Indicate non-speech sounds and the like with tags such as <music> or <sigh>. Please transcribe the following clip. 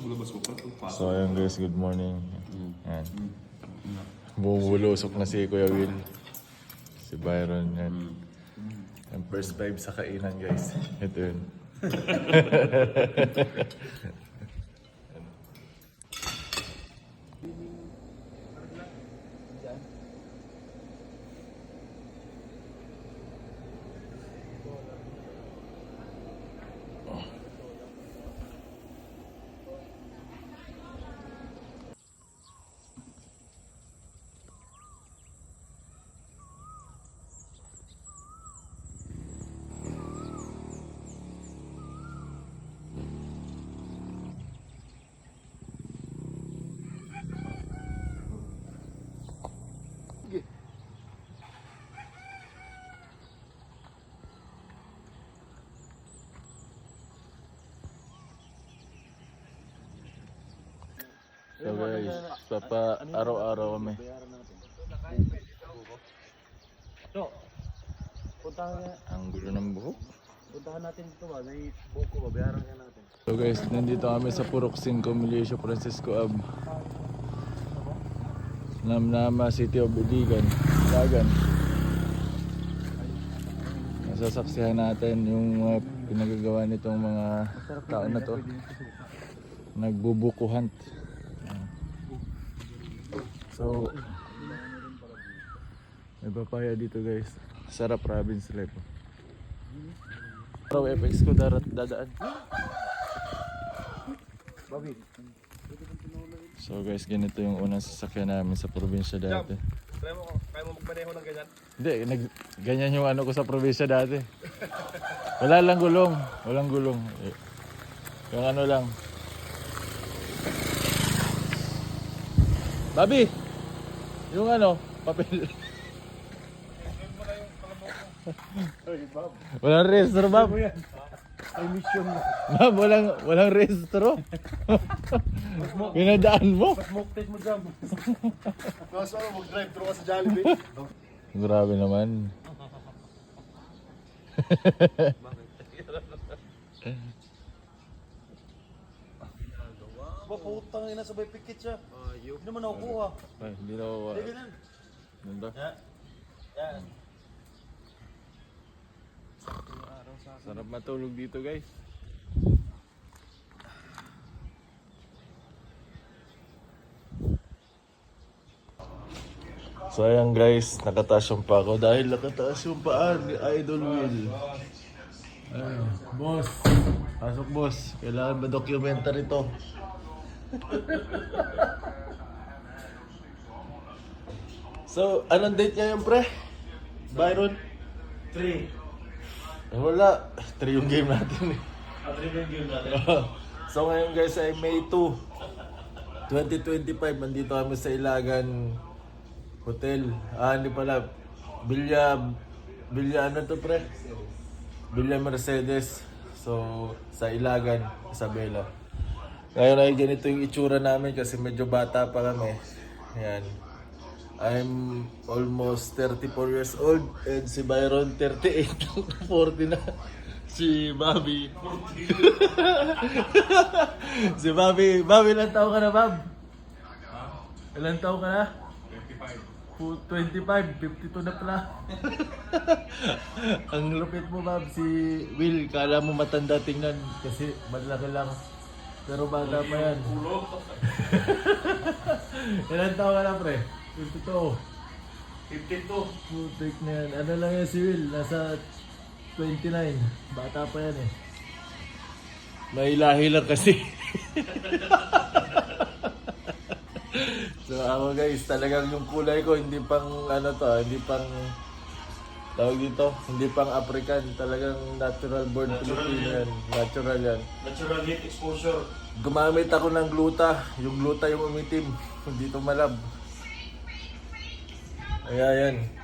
So ayun guys, good morning. Yan. Bumulusok na si Kuya Will. Si Byron yan. Yung first vibe sa kainan guys. Ito yun. <laughs> So guys, papa araw-araw kami. So, puntahan, Ang gulo ng buhok. puntahan natin dito ba? May buko, babayaran ka natin. So guys, nandito kami sa Purok 5 Milicio Francisco Ab. Namnama City of Iligan, Ilagan. Masasaksihan natin yung mga pinagagawa nitong mga tao na to. Nagbubuko hunt. So, may papaya dito guys. Sarap province life. Raw FX ko darat dadaan. So guys, ganito yung unang sasakyan namin sa probinsya dati. Kaya mo, kaya mo magmaneho ng ganyan? Hindi, nag, ganyan yung ano ko sa probinsya dati. Wala lang gulong. Walang gulong. Eh, Yung ano lang. Babi! Yung ano, papel. walang rehistro, Bob. Ay, mission mo. Bob, walang, walang rehistro. Pinadaan mo. Smoke test mo dyan. Kaso ano, mag-drive thru ka sa Jollibee? Grabe naman. <laughs> Ba, putang ina, sabay pikit siya. Hindi naman nakukuha. Ay, hindi na ako. Hindi ganun. Ganda. Yan. Yan. Sarap matulog dito guys. So ayan guys, nakataas yung pa ako dahil nakataas yung paan ni Idol Will. Ayun, boss. Pasok boss. Kailangan ba documentary to? So, anong date ngayon pre? Byron? 3. Eh, wala. 3 yung game natin eh. At 3 yung game natin. so ngayon guys ay May 2 2025 nandito kami sa Ilagan Hotel ah hindi pala Villa Villa ano to pre Villa Mercedes so sa Ilagan Isabela ngayon ay ganito yung itsura namin kasi medyo bata pa kami yan I'm almost 34 years old and si Byron 38 40 <laughs> na si Bobby <laughs> si Bobby, Bobby, ilan taon ka na, Bob? Ilan taon ka na? 25. 25, 52 na pala. <laughs> Ang lupit mo, Bob, si Will, kala mo matanda tingnan kasi malaki lang. Pero bata pa yan. ilan taon ka na, pre? 52. 52. Putik na yan. Ano lang yan si Will? Nasa 29. Bata pa yan eh. May lahi lang kasi. <laughs> so ako guys, talagang yung kulay ko hindi pang ano to, hindi pang tawag dito, hindi pang African, talagang natural born Filipino yan. Natural yan. Natural heat exposure. Gumamit ako ng gluta, yung gluta yung umitim, <laughs> hindi to malab. Kaya yan.